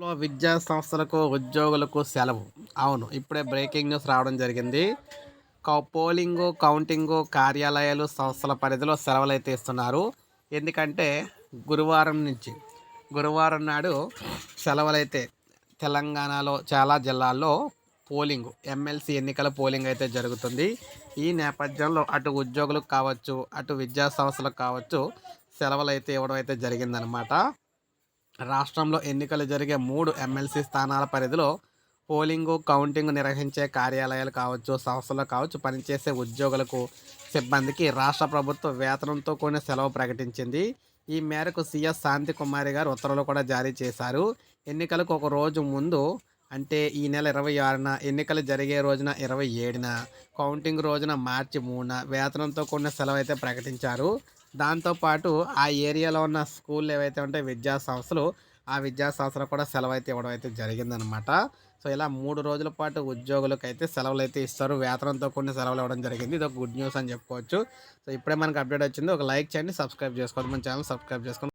లో విద్యా సంస్థలకు ఉద్యోగులకు సెలవు. అవును ఇప్పుడే బ్రేకింగ్ న్యూస్ రావడం జరిగింది. కౌ- పోలింగు కౌంటింగు కార్యాలయాలు సంస్థల పరిధిలో సెలవులు అయితే ఇస్తున్నారు. ఎందుకంటే గురువారం నుంచి గురువారం నాడు సెలవులైతే తెలంగాణలో చాలా జిల్లాల్లో పోలింగ్ ఎమ్మెల్సీ ఎన్నికల పోలింగ్ అయితే జరుగుతుంది. ఈ నేపథ్యంలో అటు ఉద్యోగులకు కావచ్చు అటు విద్యా సంస్థలకు కావచ్చు సెలవులు అయితే ఇవ్వడం అయితే జరిగిందనమాట. రాష్ట్రంలో ఎన్నికలు జరిగే మూడు ఎమ్మెల్సీ స్థానాల పరిధిలో పోలింగు కౌంటింగ్ నిర్వహించే కార్యాలయాలు కావచ్చు సంస్థలు కావచ్చు పనిచేసే ఉద్యోగులకు సిబ్బందికి రాష్ట్ర ప్రభుత్వం వేతనంతో కూడిన సెలవు ప్రకటించింది. ఈ మేరకు సీఎస్ శాంతి కుమారి గారు ఉత్తర్వులు కూడా జారీ చేశారు. ఎన్నికలకు ఒక రోజు ముందు అంటే ఈ నెల ఇరవై ఆరున ఎన్నికలు జరిగే రోజున ఇరవై ఏడున కౌంటింగ్ రోజున మార్చి మూడున వేతనంతో కూడిన సెలవు అయితే ప్రకటించారు దాంతోపాటు ఆ ఏరియాలో ఉన్న స్కూల్ ఏవైతే ఉంటాయి విద్యా సంస్థలు ఆ విద్యా సంస్థలు కూడా సెలవు అయితే ఇవ్వడం అయితే జరిగిందనమాట సో ఇలా మూడు రోజుల పాటు ఉద్యోగులకు అయితే సెలవులు అయితే ఇస్తారు. వేతనంతో కూడిన సెలవులు ఇవ్వడం జరిగింది. ఇది ఒక గుడ్ న్యూస్ అని చెప్పుకోవచ్చు. సో ఇప్పుడే మనకు అప్డేట్ వచ్చింది. ఒక లైక్ చేయండి సబ్స్క్రైబ్ చేసుకోండి. మన ఛానల్ సబ్స్క్రైబ్ చేసుకోండి.